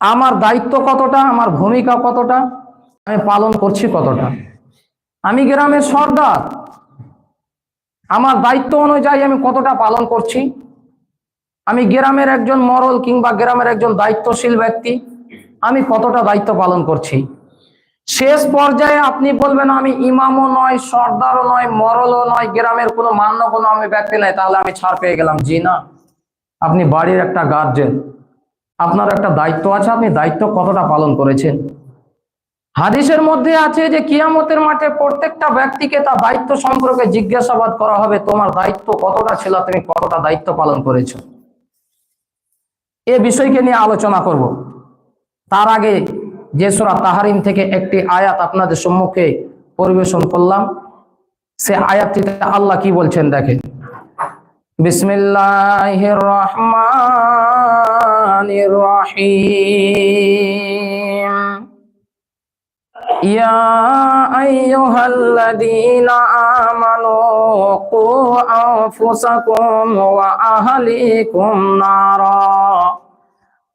আমার দায়িত্ব কতটা? আমার ভূমিকা কতটা? আমি পালন করছি কতটা? আমি গ্রামের সর্দার। আমার দায়িত্ব অনুযায়ী আমি কতটা পালন করছি? আমি গ্রামের একজন মরল কিংবা গ্রামের একজন দায়িত্বশীল ব্যক্তি, আমি কতটা দায়িত্ব পালন করছি? শেষ পর্যায়ে আপনি বলবেন, আমি ইমামও নয়, সর্দারও নয়, মরলও নয়, গ্রামের কোনো মান্য কোনো আমি ব্যক্তি নাই তাহলে আমি ছাড় পেয়ে গেলাম। জি না। আপনি বাড়ির একটা গার্জেন আপনার একটা দায়িত্ব আছে, আপনি দায়িত্ব কতটা পালন করেছেন? হাদিসের মধ্যে আছে যে কিয়ামতের মাঠে প্রত্যেকটা ব্যক্তিকে তার দায়িত্ব সম্পর্কে জিজ্ঞাসাবাদ করা হবে, তোমার দায়িত্ব কতটা ছিল, তুমি কতটা দায়িত্ব পালন করেছ? এ বিষয়কে নিয়ে আলোচনা করব। তার আগে যে সোরা তাহারিম থেকে একটি আয়াত আপনাদের সম্মুখে পরিবেশন করলাম। সে আয়াতটিতে আল্লাহ কি বলছেন দেখেন। বিসমিল্লাহির রহমানির রহিম يا أيها الذين آمنوا قوا أنفسكم وأهليكم نارا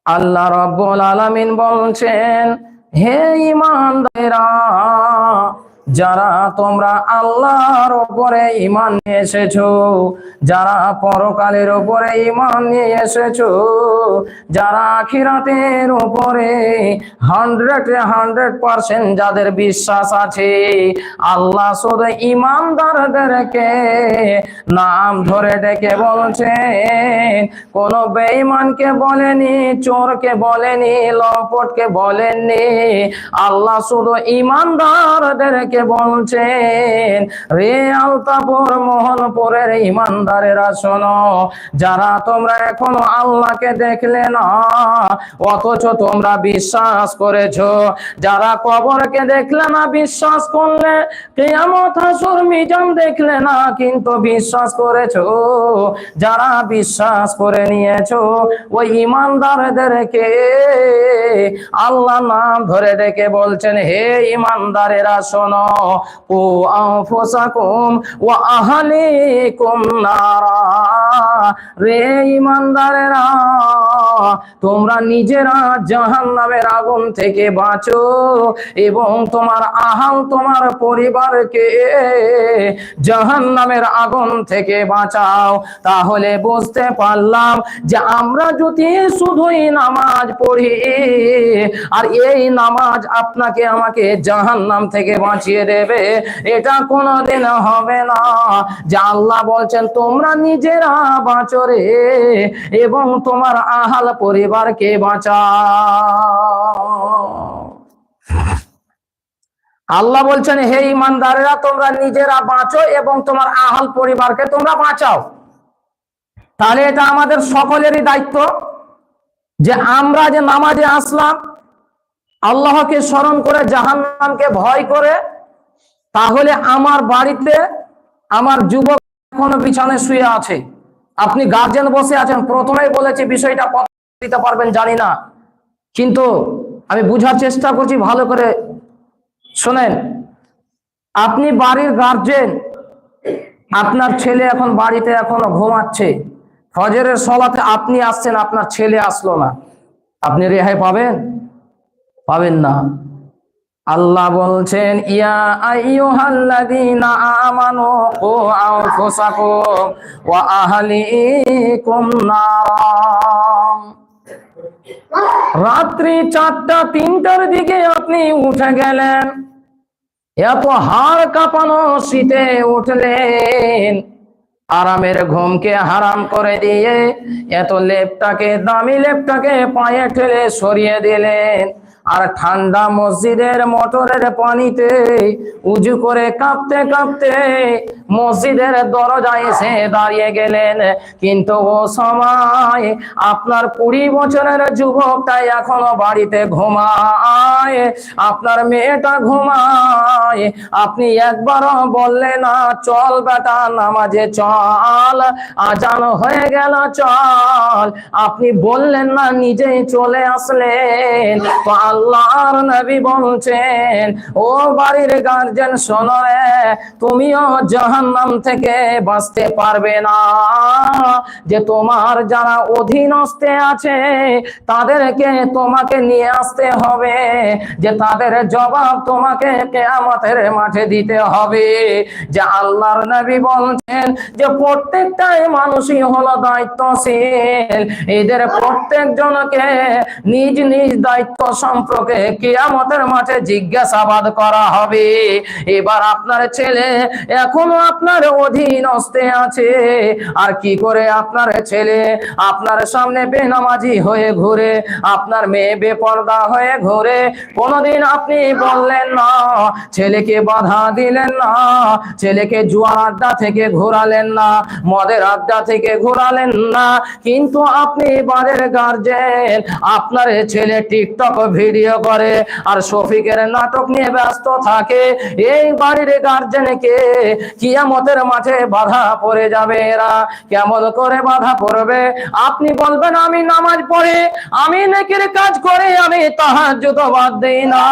আল্লাহ রব্বুল আলামিন বলছেন হে ইমানদারেরা যারা তোমরা আল্লাহর উপরে ইমান নিয়ে এসেছ, যারা পরকালের উপরে ইমান নিয়ে এসেছ, যারা আখিরাতের উপরে হান্ড্রেড হান্ড্রেড পার্সেন্ট যাদের বিশ্বাস আছে, আল্লাহ শুধু ইমানদারদেরকে নাম ধরে ডেকে বলছেন, কোন বেঈমানকে বলেনি, চোরকে বলেনি, লম্পটকে বলেননি, আল্লাহ শুধু ইমানদারদেরকে বলছেন রে আলতাপুর মোহনপুরের ইমানদারেরা শোনো যারা তোমরা এখনও আল্লাহকে দেখলে না, অথচ তোমরা বিশ্বাস করেছ। যারা কবরকে দেখলে না, বিশ্বাস করলে, কেয়ামত হাসুর মিজান দেখলে না, কিন্তু বিশ্বাস করেছ। যারা বিশ্বাস করে নিয়েছো, ওই ইমানদারদেরকে আল্লাহ নাম ধরে ডেকে বলছেন, হে ইমানদারেরা শোনো ও আনফুসাকুম ওয়া আহলিকুম নারা। রে ইমানদারেরা তোমরা নিজেরা জাহান্নামের আগুন থেকে বাঁচো এবং তোমার আহাল তোমার পরিবারকে জাহান্নামের আগুন থেকে বাঁচাও। তাহলে বুঝতে পারলাম যে আমরা যদি শুধুই নামাজ পড়ি, আর এই নামাজ আপনাকে আমাকে জাহান্নাম থেকে বাঁচিয়ে দেবে, এটা কোনোদিন হবে না। যে আল্লাহ বলছেন, তোমরা নিজেরা বাঁচো রে এবং তোমার আহাল পরিবারকে বাঁচাও। আল্লাহ বলছেন, হে ইমানদারেরা, তোমরা নিজেরা বাঁচো এবং তোমার আহাল পরিবারকে তোমরা বাঁচাও। তাহলে এটা আমাদের সকলেরই দায়িত্ব যে আমরা যে নামাজে আসলাম, আল্লাহকে স্মরণ করে জাহান্নামকে ভয় করে, তাহলে আমার বাড়িতে আমার যুবক এখনও বিছানে শুয়ে আছে। আপনি গার্জেন বসে আছেন, প্রথমেই বলেছি বিষয়টা দিতে পারবেন জানি না। কিন্তু আমি বুঝার চেষ্টা করছি, ভালো করে শোনেন, আপনি বাড়ির গার্জেন আপনার ছেলে এখন বাড়িতে এখনও ঘুমাচ্ছে। ফজরের সলাতে আপনি আসছেন, আপনার ছেলে আসলো না। আপনি রেহাই পাবেন? পাবেন না। আল্লাহ বলছেন, ইয়া ওয়া রাত্রি চারটা, তিনটার দিকে আপনি উঠে গেলেন। এত হাড় কাঁপানো শীতে উঠলেন। আরামের ঘুমকে হারাম করে দিয়ে এত লেপটাকে, দামি লেপটাকে পায়ে ঠেলে সরিয়ে দিলেন। আর ঠান্ডা মসজিদের মোটরের পানিতে উজু করে কাঁপতে কাঁপতে মসজিদের দরজায় এসে দাঁড়িয়ে গেলেন। কিন্তু ও সময় আপনার কুড়ি বছরের যুবকটা এখনও বাড়িতে ঘুমায়। আপনার মেয়েটা ঘুমায়। আপনি একবারও বললেন, না, চল বেটা, নামাজে চল। আজান হয়ে গেল, চল। আপনি বললেন, না, নিজেই চলে আসলেন। আল্লাহর নবী বলছেন, ও বাড়ির গার্জেন শোনো রে, তুমিও জাহান্নাম থেকে বাঁচতে পারবে না। যে তোমার যারা অধীনস্থে আছে, তাদেরকে তোমাকে নিয়ে আসতে হবে। যে তাদের জবাব তোমাকে কেয়ামতের মাঠে দিতে হবে। যে আল্লাহর নবী বলছেন যে প্রত্যেকটাই মানুষই হলো দায়িত্বশীল। এদের প্রত্যেকজনকে নিজ নিজ দায়িত্ব সম্পর্কে কিয়ামতের মাঠে জিজ্ঞাসাবাদ করা হবে। এবার আপনার ছেলে এখনও আপনার অধীনস্থে আছে। আর কি করে আপনার ছেলে? আপনার সামনে বেনামাজি হয়ে ঘুরে, আপনার মেয়ে বেপর্দা হয়ে ঘুরে। কোনোদিন আপনি বললেন না, ছেলেকে বাধা দিলেন না, ছেলেকে জুয়ার আড্ডা থেকে ঘোরালেন না, মদের আড্ডা থেকে ঘোরালেন না। কিন্তু আপনি বাড়ির গার্জেন আপনার ছেলে টিকটক ভিডিও করে আর শফিকের নাটক নিয়ে ব্যস্ত থাকে। এই বাড়ির গার্জেনকে কিয়ামতের মাঠে বাধা পড়ে যাবে এরা। কেমন করে বাধা পড়বে? আপনি বলবেন, আমি নামাজ পড়ে, আমি নেকির কাজ করে, আমি তাহাজ্জুদ বাদ দিই না।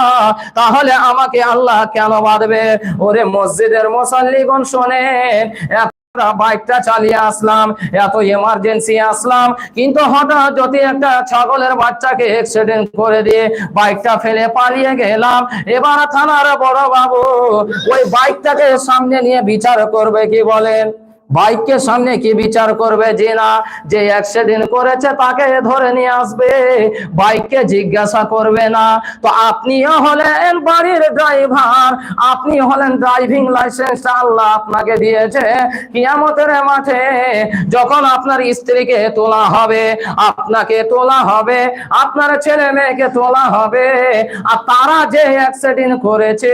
তাহলে আমাকে আল্লাহ কেন বাঁধবে? ওরে মসজিদের মুসাল্লিগণ শোনেন আমরা বাইকটা চালিয়ে আসলাম, এত এমার্জেন্সি আসলাম, কিন্তু হঠাৎ যদি একটা ছাগলের বাচ্চাকে অ্যাক্সিডেন্ট করে দিয়ে বাইকটা ফেলে পালিয়ে গেলাম, এবার থানার বড় বাবু ওই বাইকটাকে সামনে নিয়ে বিচার করবে কি বলেন? বাইককে সামনে কি বিচার করবে যে না যে অ্যাক্সিডেন্ট করেছে তাকে ধরে নিয়ে আসবে। বাইককে জিজ্ঞাসা করবে না। তো আপনিও হলেন বাড়ির ড্রাইভার আপনি হলেন ড্রাইভিং লাইসেন্স, আল্লাহ আপনাকে দিয়েছে কিয়ামতের মাঠে। যখন আপনার স্ত্রীকে তোলা হবে, আপনাকে তোলা হবে, আপনার ছেলে মেয়েকে তোলা হবে, আর তারা যে অ্যাক্সিডেন্ট করেছে,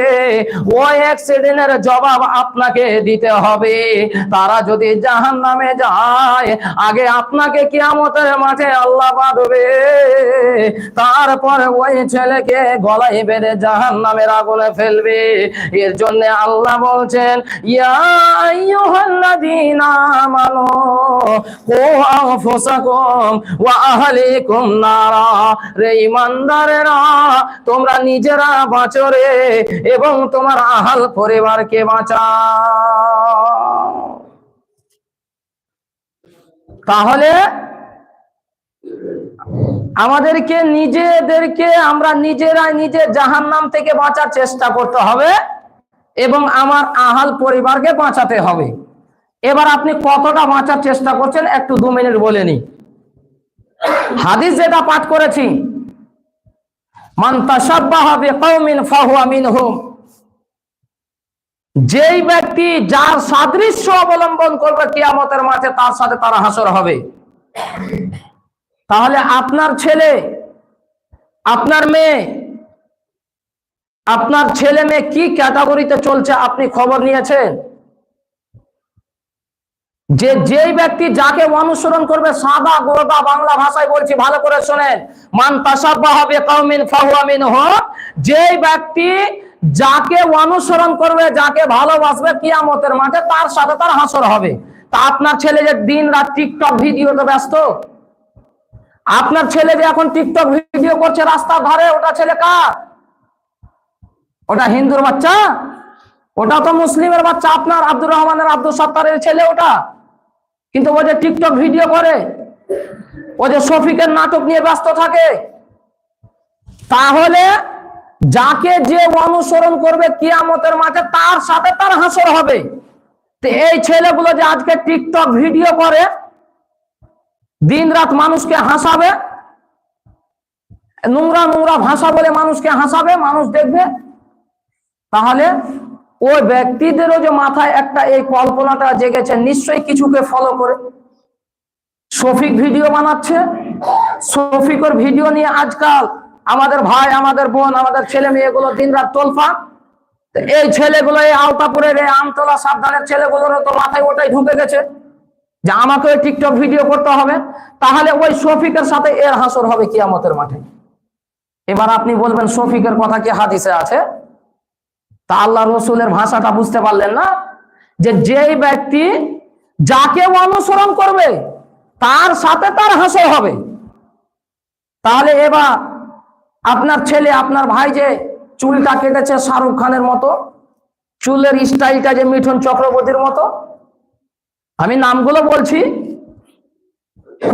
ওই অ্যাক্সিডেন্টের জবাব আপনাকে দিতে হবে। তারা যদি জাহান নামে যায়, আগে আপনাকে কিয়ামতের মাঠে আল্লাহ বাঁধবে তারপরে ওই ছেলেকে গলায় বেঁধে জাহান নামের আগুনে ফেলবে। এর জন্য আল্লাহ বলছেন তোমরা নিজেরা বাঁচো রে, এবং তোমার আহাল পরিবারকে বাঁচাও। তাহলে আমাদেরকে নিজেদেরকে আমরা নিজেরাই নিজে জাহান্নাম থেকে বাঁচার চেষ্টা করতে হবে এবং আমার আহাল পরিবারকে বাঁচাতে হবে। এবার আপনি কতটা বাঁচার চেষ্টা করছেন একটু দু মিনিট বলে নি হাদিস যেটা পাঠ করেছি, মান তাসাব্বাহা বিকাউমিন ফাহুয়া মিনহুম। যেই ব্যক্তি যার সাদৃশ্য অবলম্বন করবে কিয়ামতের মাঠে, তার সাথে তার হাসর হবে। তাহলে আপনার ছেলে, আপনার মেয়ে, আপনার ছেলে মেয়ে কি ক্যাটাগরিতে চলছে আপনি খবর নিয়েছেন? যে যেই ব্যক্তি যাকে অনুসরণ করবে, সাদা গোদা বাংলা ভাষায় বলছি, ভালো করে শোনেন। মান মিনহুম যেই ব্যক্তি যাকে অনুসরণ করবে, যাকে ভালোবাসবে কিয়ামতের মাঠে, তার সাথে তার হাসর হবে। তা আপনার ছেলে যে দিন রাত টিকটক ভিডিওতে ব্যস্ত? আপনার ছেলে যে এখন টিকটক ভিডিও করছে রাস্তার ধারে, ওটা ছেলে কার? ওটা হিন্দুর বাচ্চা? ওটা তো মুসলিমের বাচ্চা, আপনার আব্দুর রহমানের আব্দুল সত্তারের ছেলে ওটা? কিন্তু ও যে টিকটক ভিডিও করে, ও যে শফিকের নাটক নিয়ে ব্যস্ত থাকে, তাহলে যাকে যে অনুসরণ করবে কিয়ামতের মাঠে তার সাথে তার হাসর হবে। এই ছেলেগুলো যে আজকে টিকটক ভিডিও করে দিন রাত মানুষকে হাসাবে, নোংরা নোংরা ভাষা বলে মানুষকে হাসাবে, মানুষ দেখবে, তাহলে ওই ব্যক্তিদেরও যে মাথায় একটা এই কল্পনাটা জেগেছে, নিশ্চয়ই কিছুকে ফলো করে। শফিক ভিডিও বানাচ্ছে, শফিকর ভিডিও নিয়ে আজকাল আমাদের ভাই, আমাদের বোন, আমাদের ছেলে মেয়েগুলো দিন রাত তোলফা। এই ছেলেগুলো, এই আওতাপুরের এই আমতলা সাবধানের ছেলেগুলোরও তো মাথায় ওটাই ঢুকে গেছে যে আমাকে টিকটক ভিডিও করতে হবে। তাহলে ওই শফিকের সাথে এর হাসর হবে কিয়ামতের মাঠে। এবার আপনি বলবেন, শফিকের কথা কি হাদিসে আছে? তা আল্লাহ রসুলের ভাষাটা বুঝতে পারলেন না যে যেই ব্যক্তি যাকে অনুসরণ করবে, তার সাথে তার হাসর হবে। তাহলে এবার আপনার ছেলে, আপনার ভাই যে চুলটা কেটেছে শাহরুখ খানের মতো, চুলের স্টাইলটা যে মিঠুন চক্রবর্তীর মতো, আমি নামগুলো বলছি।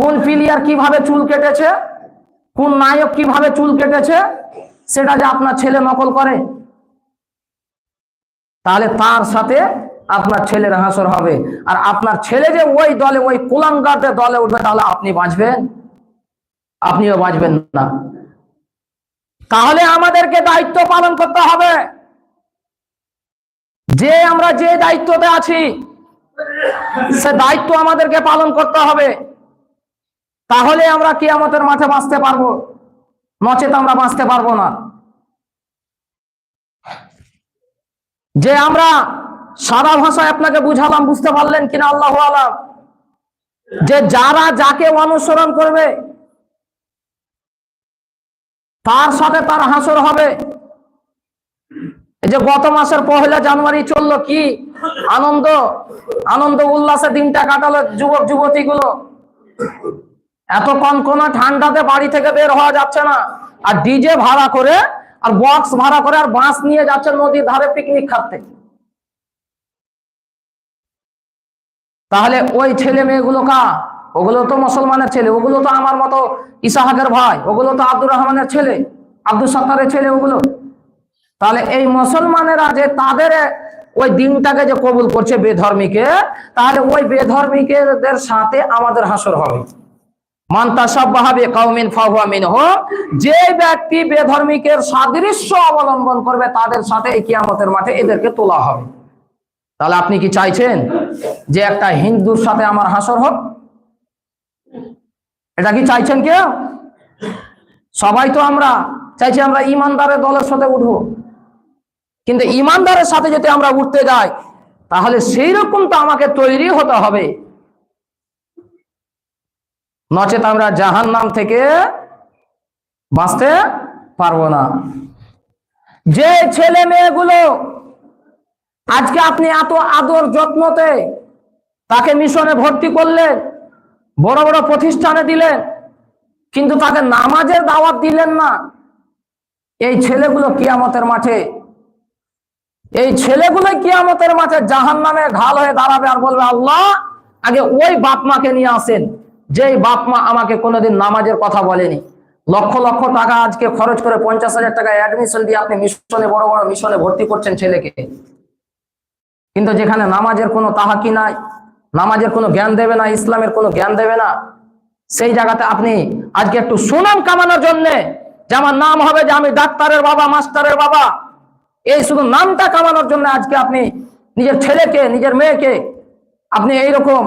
কোন প্লেয়ার কীভাবে চুল কেটেছে, কোন নায়ক কীভাবে চুল কেটেছে, সেটা যে আপনার ছেলে নকল করে, তাহলে তার সাথে আপনার ছেলের হাসর হবে। আর আপনার ছেলে যে ওই দলে, ওই কুলাঙ্গারদের দলে উঠবে, তাহলে আপনি বাঁচবেন। আপনিও বাঁচবেন না। তাহলে আমাদেরকে দায়িত্ব পালন করতে হবে। যে আমরা যে দায়িত্বতে আছি, সে দায়িত্ব আমাদেরকে পালন করতে হবে। তাহলে আমরা কিয়ামতের মাঠে বাঁচতে পারব, নচেত আমরা বাঁচতে পারব না। যে আমরা সারা ভাষায় আপনাকে বুঝালাম, বুঝতে পারলেন কিনা, আল্লাহ আলাম। যে যারা যাকে অনুসরণ করবে তার সাথে তার হাসর হবে। যে গত মাসের পহেলা জানুয়ারি চলল কি আনন্দ? আনন্দ উল্লাসে দিনটা কাটালো যুবক যুবতী গুলো এত কনকনা ঠান্ডাতে বাড়ি থেকে বের হওয়া যাচ্ছে না। আর ডিজে ভাড়া করে আর বক্স ভাড়া করে আর বাঁশ নিয়ে যাচ্ছে নদীর ধারে পিকনিক খাতে তাহলে ওই ছেলে মেয়েগুলো কা ওগুলো তো মুসলমানের ছেলে, ওগুলো তো আমার মতো ইসাহাকের ভাই, ওগুলো তো আব্দুর রহমানের ছেলে আব্দুল সত্তারের ছেলে ওগুলো। তাহলে এই মুসলমানেরা যে তাদের ওই দিনটাকে যে কবুল করছে বেধর্মীকে, তাহলে ওই বেধর্মীকেদের সাথে আমাদের হাসর হবে। যে ব্যক্তি বেধর্মীকের সাদৃশ্য অবলম্বন করবে, তাদের সাথে কিয়ামতের মাঠে এদেরকে তোলা হবে। তাহলে আপনি কি চাইছেন যে একটা হিন্দুর সাথে আমার হাসর হোক? এটা কি চাইছেন কেউ? সবাই তো আমরা চাইছি আমরা ইমানদারের দলের সাথে উঠবো। কিন্তু ইমানদারের সাথে যদি আমরা উঠতে যাই, তাহলে সেই রকম তো আমাকে তৈরি হতে হবে। নচেত আমরা জাহান নাম থেকে বাঁচতে পারব না। যে ছেলে মেয়েগুলো আজকে আপনি এত আদর যত্নতে তাকে মিশনে ভর্তি করলেন বড় বড় প্রতিষ্ঠানে দিলেন, কিন্তু তাকে নামাজের দাওয়াত দিলেন না। এই ছেলেগুলো কিয়ামতের মাঠে, এই ছেলেগুলো কিয়ামতের মাঠে জাহান নামে ঢাল হয়ে দাঁড়াবে আর বলবে, আল্লাহ, আগে ওই বাপ মাকে নিয়ে আসেন। যেই বাপ মা আমাকে কোনোদিন নামাজের কথা বলেনি। লক্ষ লক্ষ টাকা আজকে খরচ করে পঞ্চাশ হাজার টাকা অ্যাডমিশন দিয়ে আপনি মিশনে, বড় বড় মিশনে ভর্তি করছেন ছেলেকে। কিন্তু যেখানে নামাজের কোনো তাহাকি নাই নামাজের কোনো জ্ঞান দেবে না, ইসলামের কোনো জ্ঞান দেবে না। সেই জায়গাতে আপনি আজকে একটু সুনাম কামানোর জন্য, যে আমার নাম হবে যে আমি ডাক্তারের বাবা, মাস্টারের বাবা, এই শুধু নামটা কামানোর জন্য আজকে আপনি নিজের ছেলেকে, নিজের মেয়েকে আপনি এই রকম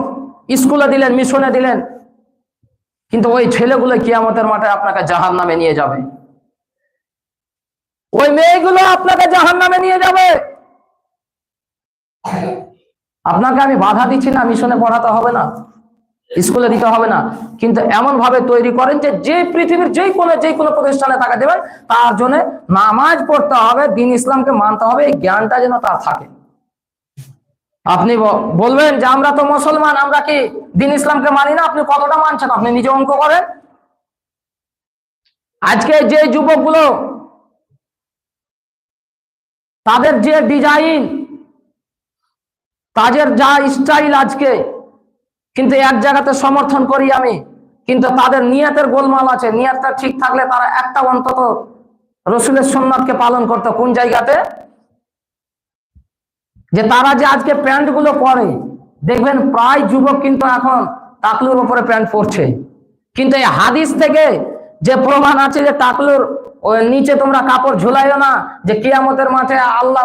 স্কুলে দিলেন, মিশনে দিলেন, কিন্তু ওই ছেলেগুলো কিয়ামতের মাঠে আপনাকে জাহান নামে নিয়ে যাবে। ওই মেয়েগুলো আপনাকে জাহান নামে নিয়ে যাবে। আপনাকে আমি বাধা দিচ্ছি না, মিশনে পড়াতে হবে না, স্কুলে দিতে হবে না। কিন্তু এমন ভাবে তৈরি করেন যে যে পৃথিবীর যে কোনো যে কোনো প্রতিষ্ঠানে টাকা দেবেন, তার জন্য নামাজ পড়তে হবে, দিন ইসলামকে মানতে হবে, এই জ্ঞানটা যেন তার থাকে। আপনি বলবেন যে আমরা তো মুসলমান, আমরা কি দিন ইসলামকে মানি না? আপনি কতটা মানছেন? আপনি নিজে অঙ্ক করেন। আজকে যে যুবকগুলো তাদের যে ডিজাইন তাদের যা স্টাইল আজকে, কিন্তু এক জায়গাতে সমর্থন করি আমি, কিন্তু তাদের নিয়তের গোলমাল আছে, নিয়তটা ঠিক থাকলে তারা একটা অন্তত রসুলের সোমনাথকে পালন করতো। কোন জায়গাতে? যে তারা যে আজকে প্যান্টগুলো পরে, দেখবেন প্রায় যুবক কিন্তু এখন টাকলুর উপরে প্যান্ট পরছে। কিন্তু এই হাদিস থেকে যে প্রমাণ আছে যে টাকলুর ওই নিচে তোমরা কাপড় ঝুলাইও না যে কিয়ামতের মাঠে আল্লাহ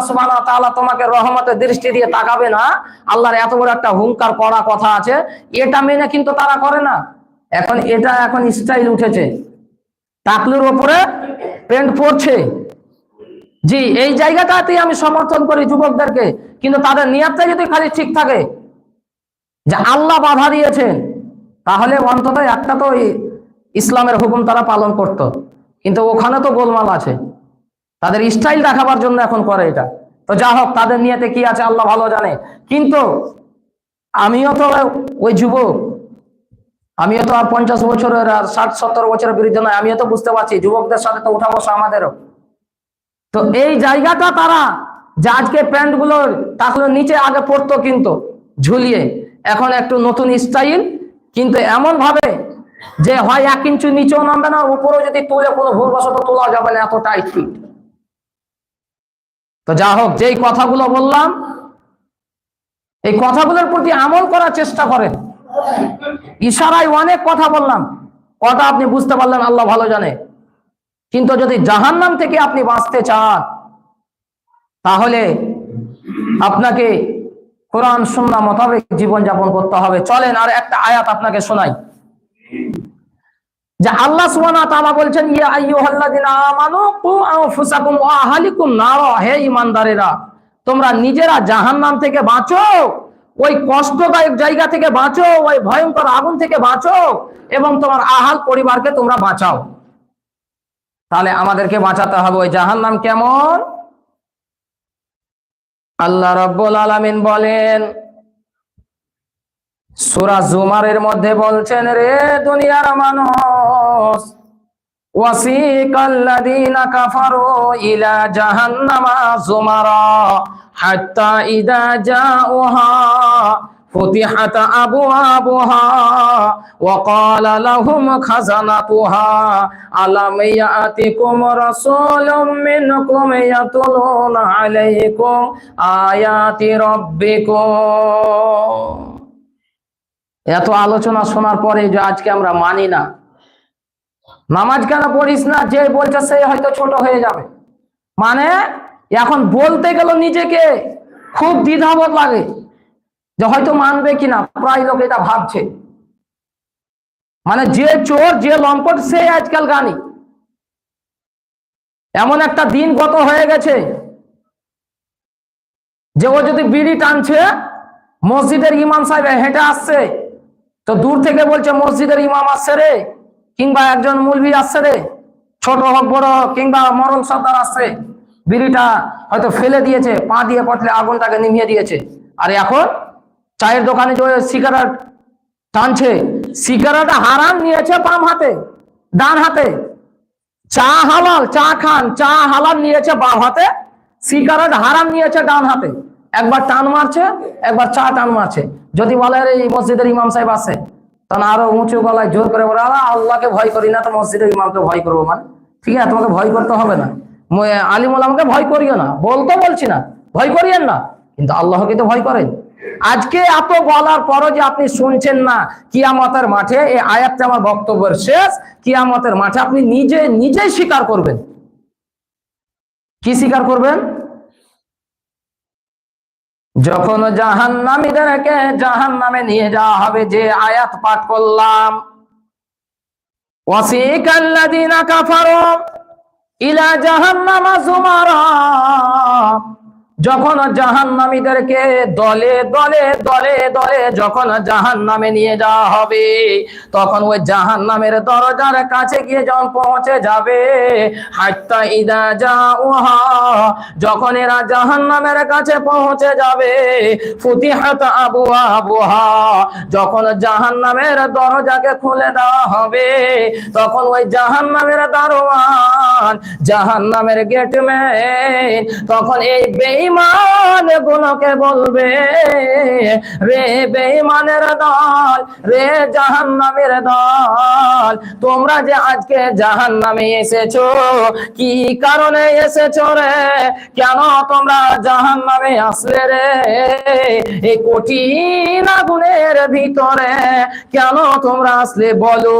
তোমাকে রহমতের দৃষ্টি দিয়ে তাকাবে না। আল্লাহর এত বড় একটা হুঙ্কার করা কথা আছে। এটা মেনে কিন্তু তারা করে না। এখন এটা এখন স্টাইল উঠেছে। টাকলুর ওপরে প্যান্ট পরছে জি, এই জায়গাটাতেই আমি সমর্থন করি যুবকদেরকে। কিন্তু তাদের নিয়াতটা যদি খালি ঠিক থাকে, যে আল্লাহ বাধা দিয়েছেন, তাহলে অন্তত একটা তো ইসলামের হুকুম তারা পালন করত। কিন্তু ওখানে তো গোলমাল আছে। তাদের স্টাইল দেখাবার জন্য এখন করে এটা। তো যা হোক, তাদের নিয়েতে কি আছে আল্লাহ ভালো জানে। কিন্তু আমিও তো ওই যুবক। আমিও তো আর পঞ্চাশ বছরের আর ষাট, সত্তর বছরের বিরুদ্ধে নয়। আমিও তো বুঝতে পারছি, যুবকদের সাথে তো উঠা বসা আমাদেরও। তো এই জায়গাটা তারা যে আজকে প্যান্টগুলো টাকলো নিচে আগে পড়তো কিন্তু, ঝুলিয়ে। এখন একটু নতুন স্টাইল কিন্তু এমন ভাবে যে হয় এক ইঞ্চি নিচেও নামবে না, উপরেও যদি তুলে কোনো ভুলবশত তোলা যাবে না, এত টাইট ফিট তো যা হোক, যেই কথাগুলো বললাম, এই কথাগুলোর প্রতি আমল করার চেষ্টা করেন। ইশারায় অনেক কথা বললাম কথা আপনি বুঝতে পারলেন, আল্লাহ ভালো জানে। কিন্তু যদি জাহান্নাম থেকে আপনি বাঁচতে চান, তাহলে আপনাকে কোরআন সুন্না মোতাবেক জীবনযাপন করতে হবে। চলেন, আর একটা আয়াত আপনাকে শোনাই। যে আল্লাহ সুবহানাহু তাআলা বলছেন, ইয়া আমানু কু আনফুসাকুম ওয়া আহলিকুম নারা হে ঈমানদারেরা, তোমরা নিজেরা জাহান্নাম থেকে বাঁচো, ওই কষ্টদায়ক জায়গা থেকে বাঁচো, ওই ভয়ঙ্কর আগুন থেকে বাঁচো এবং তোমার আহাল পরিবারকে তোমরা বাঁচাও। তাহলে আমাদেরকে বাঁচাতে হবে ওই জাহান্নাম কেমন? আল্লাহ রব্বুল আলামিন বলেন, সূরা জুমারের মধ্যে বলছেন, রে দুনিয়ার মানুষ ওয়াসিকাল্লাযীনা কাফারু ইলা জাহান্নামা জুমারা হাত্তা ইদা জাউহা فتحت أبوابها وقال لهم خزنتها ألم يأتكم رسول منكم يتلون عليكم آيات ربكم এত আলোচনা শোনার পরে যে আজকে আমরা মানি না নামাজ কেন পড়িস না? যে বলছে সে হয়তো ছোট হয়ে যাবে। মানে এখন বলতে গেল নিজেকে খুব দ্বিধাবোধ লাগে যে হয়তো মানবে কিনা, প্রায় লোক এটা ভাবছে। মানে যে চোর, যে লম্পট, সে আজকাল গানি। এমন একটা দিন গত হয়ে গেছে যে ও যদি বিড়ি টানছে, মসজিদের ইমাম সাহেব হেঁটে আসছে, তো দূর থেকে বলছে, মসজিদের ইমাম আসছে রে। কিংবা একজন মুলবি আসছে রে? ছোট হোক, বড় হোক, কিংবা মরণ সর্দার আসছে বিড়িটা হয়তো ফেলে দিয়েছে, পা দিয়ে পটলে আগুনটাকে নিভিয়ে দিয়েছে। আর এখন চায়ের দোকানে যে সিগারেট টানছে সিগারেট হারাম নিয়েছে বাম হাতে, ডান হাতে। চা হালাল, চা খান, চা হালাল নিয়েছে বাম হাতে, সিগারেট হারাম নিয়েছে ডান হাতে। একবার টান মারছে, একবার চা টান মারছে। যদি বলে এই মসজিদের ইমাম সাহেব আছে তখন আরও উঁচু গলায় জোর করে বলে "আল্লাহ, আল্লাহকে ভয় করি না তো মসজিদের ইমামকে ভয় করব মানে। ঠিক আছে তোমাকে ভয় করতে হবে না। ম- আলিম আমাকে ভয় করিও না বলতো বলছি না ভয় করিয়েন না কিন্তু আল্লাহকে তো ভয় করেন। আজকে এত বলার পরও যে আপনি শুনছেন না কিয়ামতের মাঠে এই আয়াতটা আমার বক্তব্যের শেষ কিয়ামতের মাঠে আপনি নিজে নিজেই স্বীকার করবেন। কি স্বীকার করবেন? যখন জাহান নামীদেরকে জাহান নামে নিয়ে যাওয়া হবে, যে আয়াত পাঠ করলাম কাফারু ইলা জাহান্নামা যুমারা। যখন জাহান্নামীদেরকে দলে দলে দলে দলে যখন জাহান্নামে নিয়ে যাওয়া হবে, তখন ওই জাহান্নামের দরজার কাছে গিয়ে যখন পৌঁছে যাবে, হাত্তা ইদা যাউহা যখন এরা জাহান্নামের কাছে পৌঁছে যাবে, ফুতিহাত আবু আবুহা, যখন জাহান্নামের দরজাকে খুলে দেওয়া হবে, তখন ওই জাহান্নামের দারোয়ান, জাহান্নামের গেটম্যান, তখন এই বেঈমান গুলোকে বলবে। রে বেঈমানের দল, রে জাহান্নামের দল, তোমরা যে আজকে জাহান্নামে এসেছ, কি কারণে এসেছ রে? কেন তোমরা জাহান্নামে আসলে রে? এই কঠিন আগুনের ভিতরে কেন তোমরা আসলে বলো?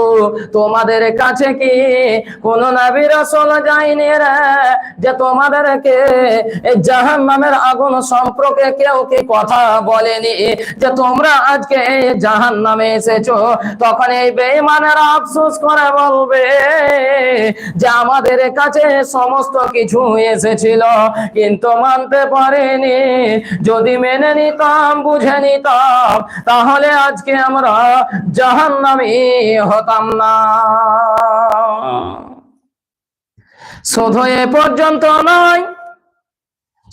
তোমাদের কাছে কি কোন নবী রাসূল যায়নি রে, যে তোমাদেরকে এই জাহান্নামের আগুন সম্পর্কে কেউ কি কথা বলেনি? যে তোমরা আজকে এই জাহান্নামে এসেছ, তখন এই বেঈমানেরা আফসোস করে বলবে যে আমাদের কাছে সমস্ত কিছু এসেছিল, কিন্তু মানতে পারেনি। যদি মেনে নিতাম, বুঝে নিতাম, তাহলে আজকে আমরা জাহান্নামী হতাম না। শুধু এ পর্যন্ত নয়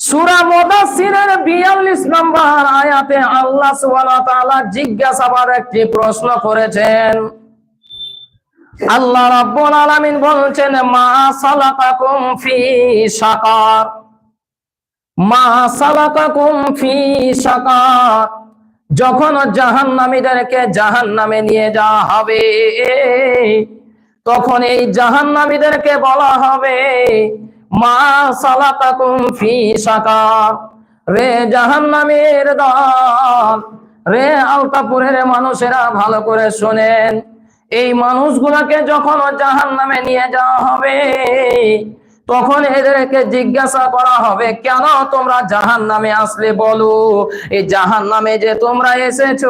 সূরা মুদাসসিরের 42 নম্বর আয়াতে আল্লাহ তাআলা জিজ্ঞাসাবাদ একটি প্রশ্ন করেছেন। আল্লাহ রাব্বুল আলামিন বলছেন, মা ফি সাকার মা ফি সাকার যখন জাহান্নামীদেরকে জাহান্নামে নিয়ে যাওয়া হবে, তখন এই জাহান্নামীদেরকে বলা হবে মা ফি রে জাহান্নামের রে মানুষেরা ভালো করে শোনেন। এই মানুষগুলাকে যখন জাহান নামে নিয়ে যাওয়া হবে তখন এদেরকে জিজ্ঞাসা করা হবে, কেন তোমরা জাহান নামে আসলে বলো? এই জাহান নামে যে তোমরা এসেছ,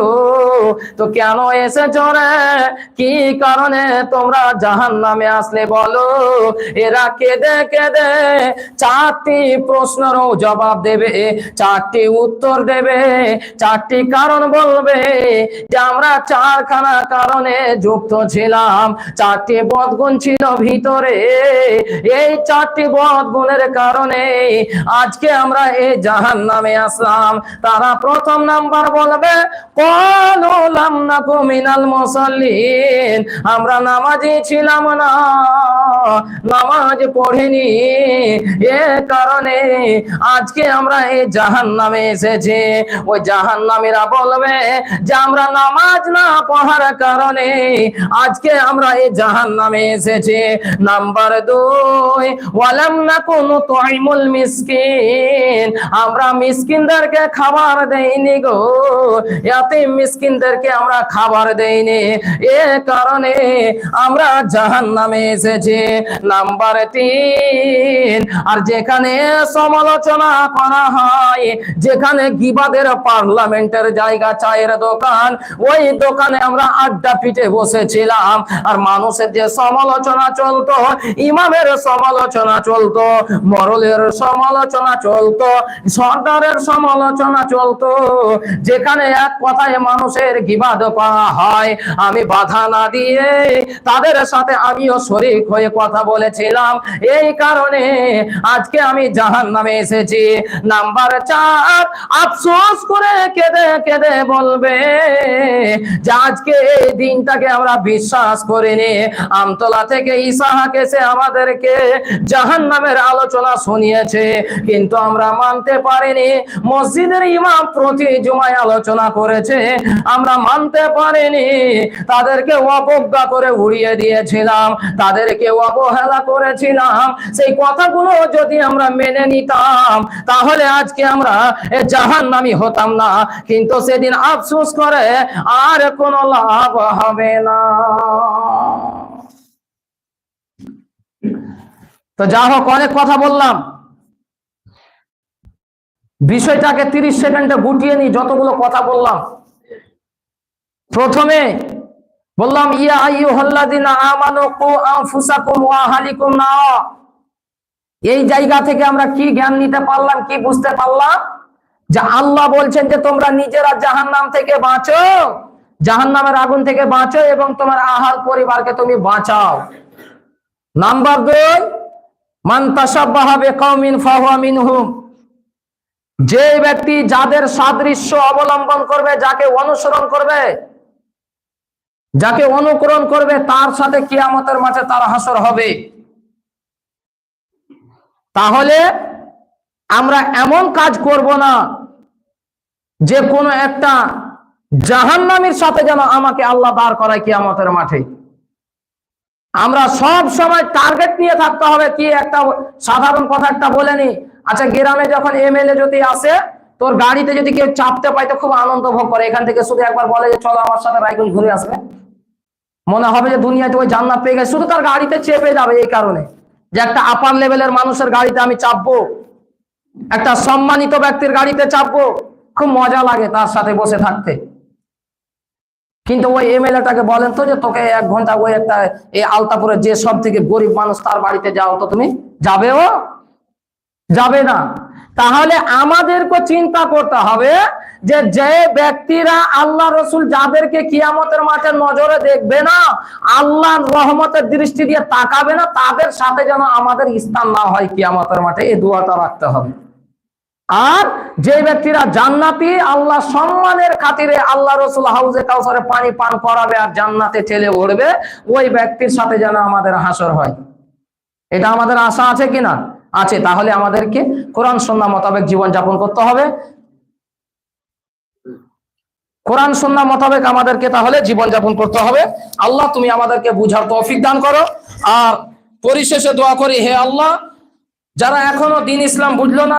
তো কেন এসেছ রে? কি কারণে তোমরা জাহান নামে আসলে বলো? এরা কেঁদে কেঁদে চারটি প্রশ্নেরও জবাব দেবে, চারটি উত্তর দেবে, চারটি কারণ বলবে যে আমরা চারখানা কারণে যুক্ত ছিলাম, চারটি বদগুণ ছিল ভিতরে। এই চারটি বদগুণের কারণে আজকে আমরা এই জাহান নামে আসলাম। তারা প্রথম নাম্বার বলবে কলাম না মিনাল মুসল্লিন। আমরা নামাজি ছিলাম না, নামাজ পড়িনি। এ কারণে আজকে আমরা এই জাহান নামে এসেছি। ওই জাহান নামীরা বলবে যে, আমরা নামাজ না পড়ার কারণে আজকে আমরা এই জাহান নামে এসেছি। নাম্বার দুই ওয়ালাম না কোন তোয়াইমুল মিসকিন। আমরা মিসকিনদেরকে খাবার দেইনি গো। এতে মিসকিনদেরকে আমরা খাবার দেইনি। এ কারণে আমরা জাহান নামে এসেছি। নাম্বার তিন, আর যেখানে সমালোচনা করা হয়, যেখানে গিবাদের পার্লামেন্টের জায়গা চায়ের দোকান, ওই দোকানে আমরা আড্ডা পিঠে বসেছিলাম। আর মানুষের যে সমালোচনা চলতো, ইমামের সমালোচনা চলতো, মরলের সমালোচনা চলতো, সর্দারের সমালোচনা চলতো। যেখানে এক কথায় মানুষের গিবাদ করা হয়, আমি বাধা না দিয়ে তাদের সাথে আমিও শরিক হয়ে কথা বলেছিলাম। এই কারণে আজকে আমি জাহান নামে এসেছি। নাম্বার চার, আফসোস করে কেঁদে কেঁদে বলবে যে আজকে এই দিনটাকে আমরা বিশ্বাস করিনি। আমতলা থেকে ইসাহাক এসে আমাদেরকে জাহান নামের আলোচনা শুনিয়েছে, কিন্তু আমরা মানতে পারিনি। মসজিদের ইমাম প্রতি জুমায় আলোচনা করেছে, আমরা মানতে পারিনি। তাদেরকে অবজ্ঞা করে উড়িয়ে দিয়েছিলাম, তাদেরকে অবহেলা করেছিলাম। সেই কথাগুলো যদি আমরা মেনে নিতাম, তাহলে আজকে আমরা জাহান নামি হতাম না। কিন্তু সেদিন আফসোস করে আর কোনো লাভ হবে না। তো যা হোক, অনেক কথা বললাম। বিষয়টাকে তিরিশ সেকেন্ডে গুটিয়ে নি যতগুলো কথা বললাম। প্রথমে বললাম, ইয়া এই জায়গা থেকে আমরা কি জ্ঞান নিতে পারলাম, কি বুঝতে পারলাম? যে আল্লাহ বলছেন যে, তোমরা নিজেরা জাহান্নাম থেকে বাঁচো, জাহান্নামের আগুন থেকে বাঁচো এবং তোমার আহাল পরিবারকে তুমি বাঁচাও। নাম্বার দুই যে ব্যক্তি যাদের সাদৃশ্য অবলম্বন করবে, যাকে অনুসরণ করবে, যাকে অনুকরণ করবে, তার সাথে কিয়ামতের মাঠে তার হাসর হবে। তাহলে আমরা এমন কাজ করব না যে কোনো একটা জাহান্নামীর সাথে যেন আমাকে আল্লাহ দাঁড় করায় কিয়ামতের মাঠে। আমরা সব সময় টার্গেট নিয়ে থাকতে হবে, কি একটা সাধারণ কথা একটা বলে নি। আচ্ছা গ্রামে যখন এমএলএ যদি আসে, তোর গাড়িতে যদি কেউ চাপতে পায়, তো খুব আনন্দ ভোগ করে। এখান থেকে শুধু একবার বলে যে, চলো আমার সাথে রায়গঞ্জ ঘুরে আসবে। মনে হবে যে দুনিয়াতে ওই জান্নাত পেয়ে গেছে। শুধু তার গাড়িতে চেপে যাবে এই কারণে যে, একটা আপার লেভেলের মানুষের গাড়িতে আমি চাপবো। একটা সম্মানিত ব্যক্তির গাড়িতে চাপবো। খুব মজা লাগে তার সাথে বসে থাকতে। কিন্তু ওই এমএলএটাকে বলেন তো যে, তোকে এক ঘণ্টা ওই একটা এই আলতাপুরের যে সব থেকে গরিব মানুষ তার বাড়িতে যাও তো তুমি। যাবে ও? যাবে না। তাহলে আমাদেরকে চিন্তা করতে হবে যে যে ব্যক্তিরা আল্লাহ রসুল যাদেরকে কিয়ামতের মাঠে নজরে দেখবে না আল্লাহ রহমতের দৃষ্টি দিয়ে তাকাবে না, তাদের সাথে যেন আমাদের স্থান না হয় কিয়ামতের মাঠে। এই দোয়াটা রাখতে হবে। আর যে ব্যক্তিরা জান্নাতি, আল্লাহ সম্মানের খাতিরে আল্লাহ রসুল হাউজে কাউসারে পানি পান করাবে আর জান্নাতে ঠেলে উঠবে ওই ব্যক্তির সাথে যেন আমাদের হাসর হয়। এটা আমাদের আশা আছে কিনা আছে। তাহলে আমাদেরকে কোরআন সন্না মোতাবেক জীবন যাপন করতে হবে। কোরআন সন্না মোতাবেক আমাদেরকে তাহলে জীবন যাপন করতে হবে। আল্লাহ, তুমি আমাদেরকে বুঝার তৌফিক দান করো। আর পরিশেষে দোয়া করি, হে আল্লাহ, যারা এখনও দিন ইসলাম বুঝলো না